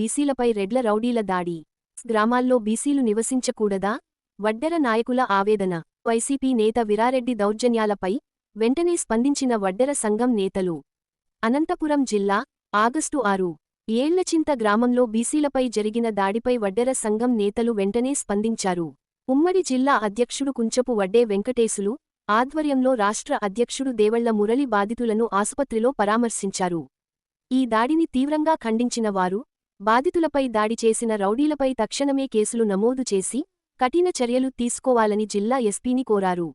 బీసీలపై రెడ్ల రౌడీల దాడి. గ్రామాల్లో బీసీలు నివసించకూడదా? వడ్డెర నాయకుల ఆవేదన. వైసీపీ నేత విరారెడ్డి దౌర్జన్యాలపై వెంటనే స్పందించిన వడ్డెర సంఘం నేతలు. అనంతపురం జిల్లా ఆగస్టు ఆరు. ఏళ్ళచింత గ్రామంలో బీసీలపై జరిగిన దాడిపై వడ్డెర సంఘం నేతలు వెంటనే స్పందించారు. ఉమ్మడి జిల్లా అధ్యక్షుడు కుంచపు వడ్డే వెంకటేశులు ఆధ్వర్యంలో రాష్ట్ర అధ్యక్షుడు దేవళ్ళ మురళి బాధితులను ఆసుపత్రిలో పరామర్శించారు. ఈ దాడిని తీవ్రంగా ఖండించిన వారు బాధితులపై దాడి చేసిన రౌడీలపై తక్షణమే కేసులు నమోదు చేసి కఠిన చర్యలు తీసుకోవాలని జిల్లా ఎస్పీని కోరారు.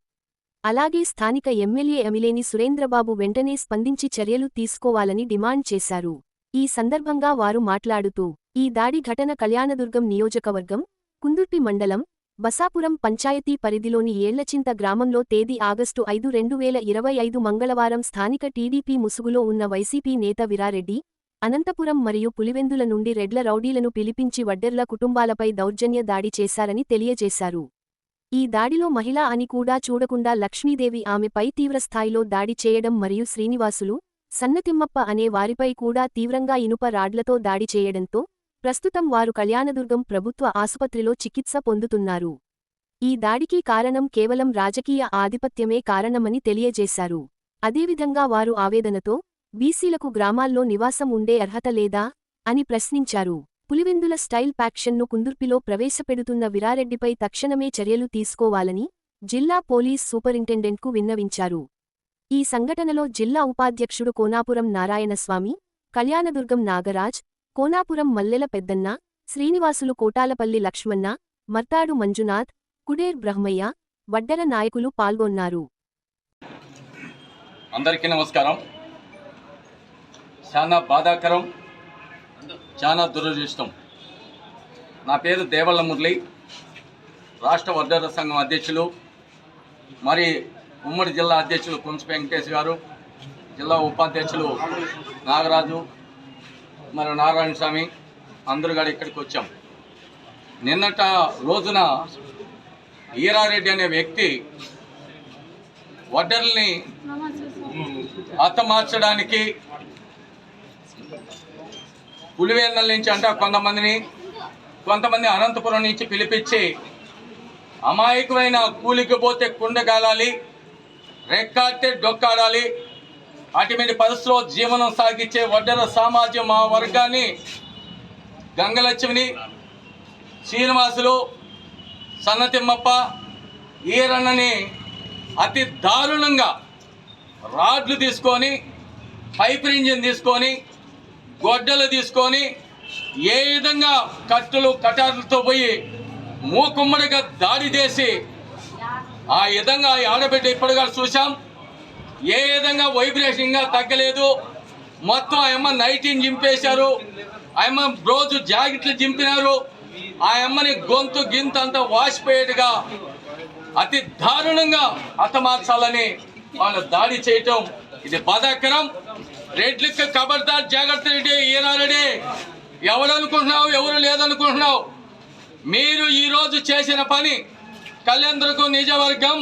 అలాగే స్థానిక ఎమ్మెల్యే ఎమిలేని సురేంద్రబాబు వెంటనే స్పందించి చర్యలు తీసుకోవాలని డిమాండ్ చేశారు. ఈ సందర్భంగా వారు మాట్లాడుతూ ఈ దాడి ఘటన కళ్యాణదుర్గం నియోజకవర్గం కుందుర్పి మండలం బసాపురం పంచాయతీ పరిధిలోని ఏళ్ళచింత గ్రామంలో తేదీ ఆగస్టు ఐదు రెండు వేల ఇరవై ఐదు మంగళవారం స్థానిక టీడీపీ ముసుగులో ఉన్న వైసీపీ నేత విరారెడ్డి అనంతపురం మరియు పులివెందుల నుండి రెడ్ల రౌడీలను పిలిపించి వడ్డెర్ల కుటుంబాలపై దౌర్జన్య దాడి చేశారని తెలియజేశారు. ఈ దాడిలో మహిళ అని కూడా చూడకుండా లక్ష్మీదేవి ఆమెపై తీవ్రస్థాయిలో దాడి చేయడం మరియు శ్రీనివాసులు సన్నతిమ్మప్ప అనే వారిపై కూడా తీవ్రంగా ఇనుప రాడ్లతో దాడి చేయడంతో ప్రస్తుతం వారు కళ్యాణదుర్గం ప్రభుత్వ ఆసుపత్రిలో చికిత్స పొందుతున్నారు. ఈ దాడికి కారణం కేవలం రాజకీయ ఆధిపత్యమే కారణమని తెలియజేశారు. అదేవిధంగా వారు ఆవేదనతో బీసీలకు గ్రామాల్లో నివాసం ఉండే అర్హత లేదా? అని ప్రశ్నించారు. పులివెందుల స్టైల్ ప్యాక్షన్ను కుందుర్పిలో ప్రవేశపెడుతున్న విరారెడ్డిపై తక్షణమే చర్యలు తీసుకోవాలని జిల్లా పోలీస్ సూపరింటెండెంట్కు విన్నవించారు. ఈ సంఘటనలో జిల్లా ఉపాధ్యక్షుడు కోనాపురం నారాయణస్వామి కళ్యాణదుర్గం నాగరాజ్ కోనాపురం మల్లెల పెద్దన్న శ్రీనివాసులు కోటాలపల్లి లక్ష్మణ మర్తాడు మంజునాథ్ కుడేర్ బ్రహ్మయ్య వడ్డెర నాయకులు పాల్గొన్నారు. అందరికీ నమస్కారం. చాలా బాధాకరం చాలా దురదృష్టం. నా పేరు దేవల్ల మురళి రాష్ట్ర వర్ధర సంఘం అధ్యక్షులు మరి ఉమ్మడి జిల్లా అధ్యక్షులు కుంచ వెంకటేష్ గారు జిల్లా ఉపాధ్యక్షులు నాగరాజు మరి నారాయణ స్వామి అందరూ కూడా ఇక్కడికి వచ్చాం. నిన్నట రోజున ఈరారెడ్డి అనే వ్యక్తి వడ్డర్ని హతమార్చడానికి పులివేందల నుంచి అంట కొంతమందిని కొంతమంది అనంతపురం నుంచి పిలిపించి అమాయకమైన కూలికి పోతే కుండ కాలాలి రెక్కాడితే డొక్కాడాలి అటువంటి పరిస్థితిలో జీవనం సాగించే వడ్డర సామాజ్యం మా వర్గాన్ని గంగలక్ష్మిని శ్రీనివాసులు సన్నతిమ్మప్ప ఈరన్నని అతి దారుణంగా రాడ్లు తీసుకొని పైప్ ఇంజిన్ తీసుకొని గొడ్డలు తీసుకొని ఏ విధంగా కత్తులు కటార్లతో పోయి మూకుమ్మడిగా దాడి చేసి ఆ విధంగా ఈ ఆడబిడ్డ ఇప్పటిగా చూసాం ఏ విధంగా వైబ్రేషన్గా తగ్గలేదు. మొత్తం ఆ నైటీని చింపేశారు. ఆయమ్మ రోజు జాకెట్లు చింపినారు. ఆ అమ్మని గొంతు గింత అంతా వాసిపోయేట్టుగా అతి దారుణంగా హతమార్చాలని వాళ్ళు దాడి చేయటం ఇది బాధాకరం. రెడ్లకి కబర్దార్ జాగ్రత్త రెడ్డి ఈనారెడ్డి. ఎవడనుకుంటున్నావు ఎవరు లేదనుకుంటున్నావు? మీరు ఈరోజు చేసిన పని కళ్యాణదుర్గం నిజవర్గం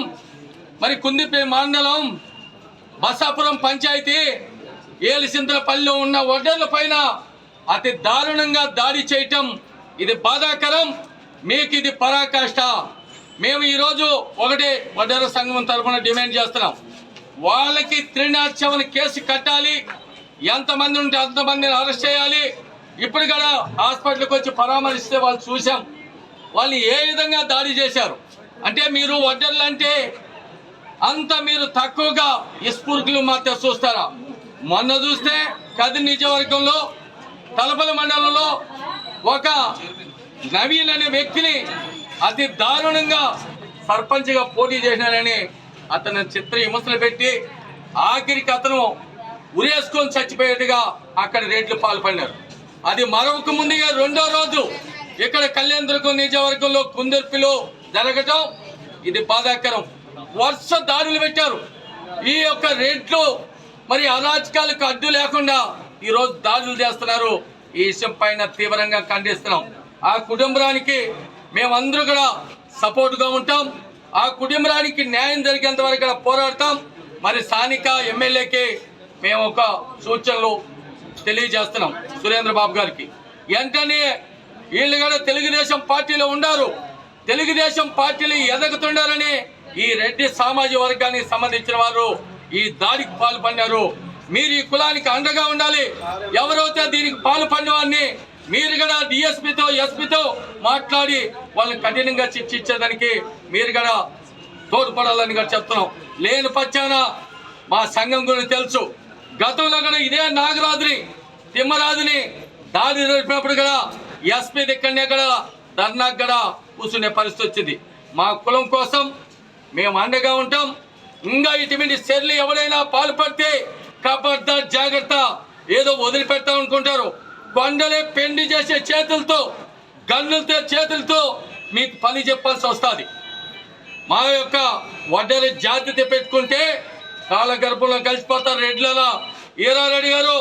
మరి కుందిపే మండలం బసాపురం పంచాయతీ ఏలిసింతలపల్లిలో ఉన్న ఒడ్డర్ల పైన అతి దారుణంగా దాడి చేయటం ఇది బాధాకరం. మీకు ఇది పరాకాష్ట. మేము ఈరోజు ఒకటే వడ్డేర సంఘం తరఫున డిమాండ్ చేస్తున్నాం. వాళ్ళకి త్రినాట్యమని కేసు కట్టాలి. ఎంతమంది ఉంటే అంతమందిని అరెస్ట్ చేయాలి. ఇప్పుడు కూడా హాస్పిటల్కి వచ్చి పరామర్శిస్తే వాళ్ళు చూసాం వాళ్ళు ఏ విధంగా దాడి చేశారు? అంటే మీరు వడ్డర్లు అంటే అంత మీరు తక్కువగా ఇస్ఫూర్కులు మాత్రం చూస్తారా? మొన్న చూస్తే కది నిజవర్గంలో తలపల మండలంలో ఒక నవీన్ అనే వ్యక్తిని అతి దారుణంగా సర్పంచ్గా పోటీ చేసినారని అతను చిత్ర విమర్శలు పెట్టి ఆఖరికి అతను ఉరేసుకొని చచ్చిపోయేట్టుగా అక్కడ రేట్లు పాల్పడినారు. అది మరొక ముందుగా రెండో రోజు ఇక్కడ కళ్యాణ నియోజకవర్గంలో కుందర్పిలో జరగటం ఇది బాధాకరం. వరుస దాడులు పెట్టారు. ఈ యొక్క రేట్లు మరి అరాచకాలకు అడ్డు లేకుండా ఈరోజు దాడులు చేస్తున్నారు. ఈ విషయం పైన తీవ్రంగా ఖండిస్తున్నాం. ఆ కుటుంబానికి మేమందరూ కూడా సపోర్ట్గా ఉంటాం. ఆ కుటుంబానికి న్యాయం జరిగేంత వరకు పోరాడతాం. మరి స్థానిక ఎమ్మెల్యేకి మేము ఒక సూచనలు తెలియజేస్తున్నాం సురేంద్ర బాబు గారికి. వెంటనే వీళ్ళు కూడా తెలుగుదేశం పార్టీలో ఉండారు. తెలుగుదేశం పార్టీలు ఎదగుతుండాలని ఈ రెడ్డి సామాజిక వర్గానికి సంబంధించిన వారు ఈ దాడికి పాల్పడినారు. మీరు ఈ కులానికి అండగా ఉండాలి. ఎవరైతే దీనికి పాల్పడిన వారిని మీరు కూడా డిఎస్పితో ఎస్పీతో మాట్లాడి వాళ్ళని కఠినంగా శిక్షించేదానికి మీరు కూడా తోడ్పడాలని కూడా చెప్తున్నాం. లేని పచ్చాన మా సంఘం గురించి తెలుసు. గతంలో కూడా ఇదే నాగరాజుని తిమ్మరాజుని దాడి జరిపినప్పుడు కూడా ఎస్పీ దిక్కడనే కూడా ధర్నాకు కూడా కూర్చునే పరిస్థితి వచ్చింది. మా కులం కోసం మేము అండగా ఉంటాం. ఇంకా ఇటువంటి చర్యలు ఎవరైనా పాల్పడితే కబడ్డ జాగ్రత్త ఏదో వదిలిపెడతాం అనుకుంటారు. కొండలే పెండి చేసే చేతులతో గన్నులతో చేతులతో మీకు పని చెప్పాల్సి వస్తుంది. మా యొక్క వడ్డరి జాతి పెట్టుకుంటే కాలగర్భంలో కలిసిపోతారు రెడ్లలో ఈరా రెడ్డి గారు.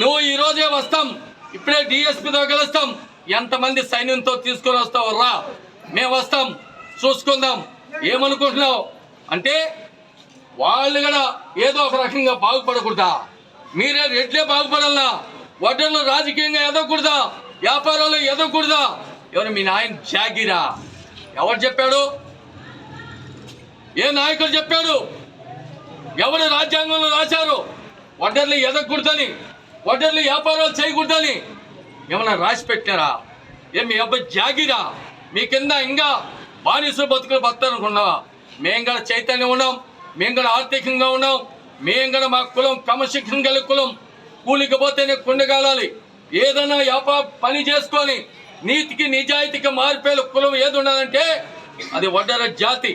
నువ్వు ఈరోజే వస్తాం ఇప్పుడే డిఎస్పితో కలుస్తాం. ఎంతమంది సైన్యంతో తీసుకొని వస్తావు? రా మేము వస్తాం చూసుకుందాం. ఏమనుకుంటున్నావు? అంటే వాళ్ళు కూడా ఏదో ఒక రకంగా బాగుపడకూడదా? మీరే రెడ్లే బాగుపడాలా వడ్డర్లు రాజకీయంగా ఎదగకూడదా? వ్యాపారాలు ఎదగకూడదా? ఎవరు మీ నాయన జాగిరా? ఎవరు చెప్పాడు? ఏ నాయకుడు చెప్పాడు? ఎవరు రాజ్యాంగంలో రాశారు? వడ్డర్లు ఎదగకూడదని వడ్డర్లు వ్యాపారాలు చేయకూడదని ఏమన్నా రాసి పెట్టారా? ఏం మీ అబ్బాయి జాగిరా? మీ కింద ఇంకా బానిసలు బతుకులు బతారనుకున్నావా మేము కూడా చైతన్యం ఉన్నాం మేము కూడా ఆర్థికంగా ఉన్నాం మేము కూడా మా కులం క్రమశిక్షణ కలిగి కులం. కూలికి పోతేనే కుండగాలాలి. ఏదైనా వ్యాపార పని చేసుకొని నీతికి నిజాయితీకి మారిపోయే కులం ఏది ఉండాలంటే అది వడ్డర జాతి.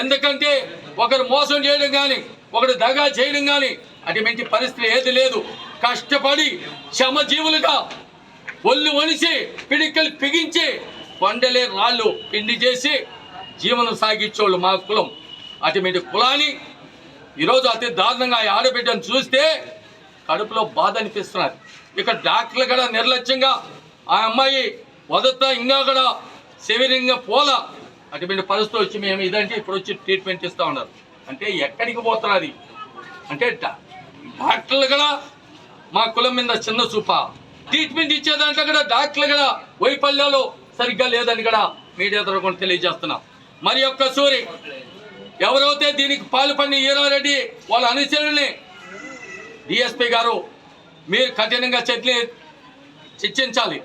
ఎందుకంటే ఒకరు మోసం చేయడం కానీ ఒకరు దగా చేయడం కానీ అటువంటి పరిస్థితి ఏది లేదు. కష్టపడి శ్రమజీవులుగా ఒళ్ళు వణిసి పిడికలు పిగించి కొండలే రాళ్ళు పిండి చేసి జీవనం సాగించేవాళ్ళు మా కులం. అటువంటి కులాన్ని ఈరోజు అతి దారుణంగా ఆడబిడ్డను చూస్తే కడుపులో బాధ అనిపిస్తున్నారు ఇక డాక్టర్లు కూడా నిర్లక్ష్యంగా ఆ అమ్మాయి మొదట ఇంకా కూడా శరీరంగా పోల. అటువంటి పరిస్థితి వచ్చి మేము ఇదంటే ఇప్పుడు వచ్చి ట్రీట్మెంట్ ఇస్తూ ఉన్నారు. అంటే ఎక్కడికి పోతున్నది అంటే డాక్టర్లు కూడా మా కులం మీద చిన్న చూప. ట్రీట్మెంట్ ఇచ్చేదాంట్లో కూడా డాక్టర్లు కూడా వైఫల్యాలు సరిగ్గా లేదని కూడా మీడియా తరఫున తెలియజేస్తున్నాం. మరి యొక్క సూరి ఎవరైతే దీనికి పాల్పడిన ఈరారెడ్డి వాళ్ళ అనుచరుల్ని డిఎస్పీ గారు మీరు కఠినంగా చర్యలు శిక్షించాలి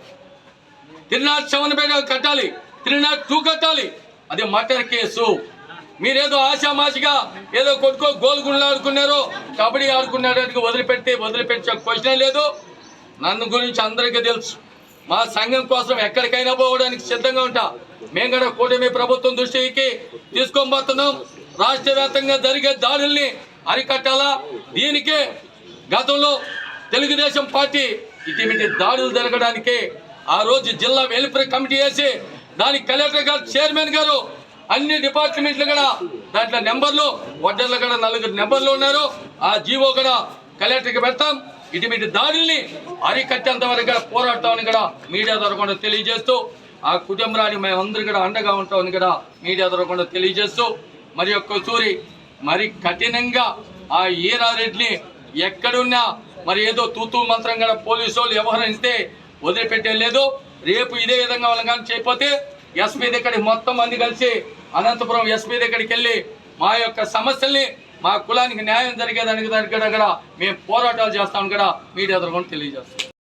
తిరునాథ్ సెవెన్ బెడ్ కట్టాలి. తిరునాథ్ టూ కట్టాలి. అది మటర్ కేసు. మీరేదో ఆశామాషిగా ఏదో కొట్టుకో గోల్గుండ్లు ఆడుకున్నారో కబడ్డీ ఆడుకున్నాడానికి వదిలిపెట్టి వదిలిపెట్టే క్వశ్చనే లేదు. నన్ను గురించి అందరికీ తెలుసు. మా సంఘం కోసం ఎక్కడికైనా పోవడానికి సిద్ధంగా ఉంటా. మేము కూడా కూటమి ప్రభుత్వం దృష్టికి తీసుకొని పోతున్నాం. రాష్ట్ర వ్యాప్తంగా జరిగే దాడుల్ని అరికట్టాలా? దీనికే గతంలో తెలుగుదేశం పార్టీ ఇటీమిటి దాడులు జరగడానికి ఆ రోజు జిల్లా వెలుపరి కమిటీ వేసి దానికి కలెక్టర్ గారు చైర్మన్ గారు అన్ని డిపార్ట్మెంట్లు కూడా దాంట్లో నెంబర్లు వడ్డర్లు కూడా నలుగురు నెంబర్లు ఉన్నారు. ఆ జీవో కూడా కలెక్టర్కి పెడతాం. ఇటువంటి దాడుల్ని అరికట్టేంత వరకు కూడా పోరాడతామని కూడా మీడియా ద్వారా తెలియజేస్తూ ఆ కుటుంబాన్ని మేమందరూ కూడా అండగా ఉంటామని కూడా మీడియా ద్వారా తెలియజేస్తూ మరి యొక్క మరి కఠినంగా ఆ ఈరారెడ్డిని ఎక్కడున్నా మరి ఏదో తూతూ మంత్రం కూడా పోలీసు వాళ్ళు వ్యవహరిస్తే వదిలిపెట్టలేదు రేపు ఇదే విధంగా వాళ్ళని కానీ చేయకపోతే ఎస్పీ దగ్గరికి మొత్తం మంది కలిసి అనంతపురం ఎస్పీ దగ్గరికి వెళ్ళి మా యొక్క సమస్యల్ని మా కులానికి న్యాయం జరిగేదానికి దానికి కూడా మేము పోరాటాలు చేస్తాం కూడా మీడియా ద్వారా కూడా తెలియజేస్తాం.